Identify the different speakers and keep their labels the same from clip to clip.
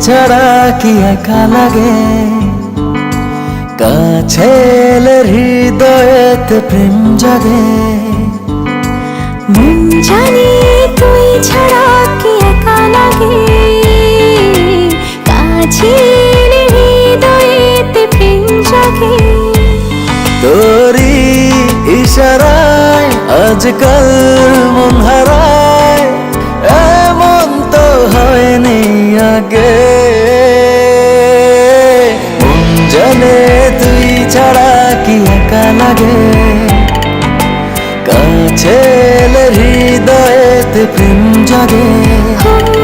Speaker 1: ছাড়া কি একা লাগে? কাছে এলে হৃদয়েতে প্রেম জাগে।
Speaker 2: মন জানি তুই ছাড়া কি একা লাগে? কাছে এলে হৃদয়েতে প্রেম জাগে।
Speaker 1: তোরি ইশারায় আজকাল মন হারায়। আগে জানে তুই ছাড়া কি একা লাগে? কাছে হৃদয়েতে প্রেম জাগে।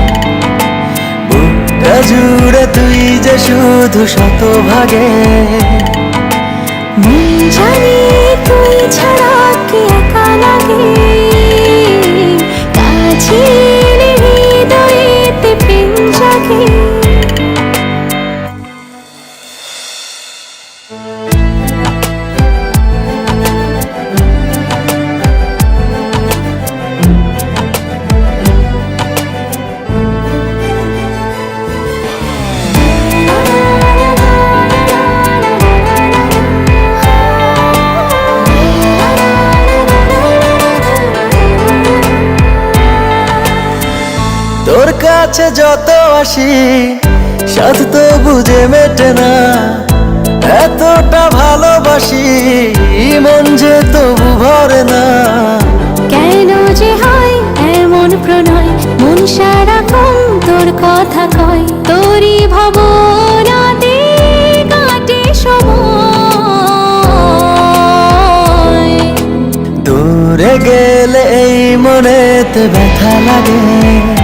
Speaker 1: জুড়ে তুই যে শুধু শত
Speaker 2: ভাগে জানি তুই ছাড়া কি একা লাগে। কাছে
Speaker 1: যত আসি সাথ তো বুঝে মেটে না। এতটা ভালোবাসি মন যে তবু ভরে না।
Speaker 2: কেন যে হয় এমন প্রণয়? মন সারাক্ষণ তোর কথা কয়? তোরই সময়।
Speaker 1: দূরে গেলে এই মনেতে ব্যথা লাগে।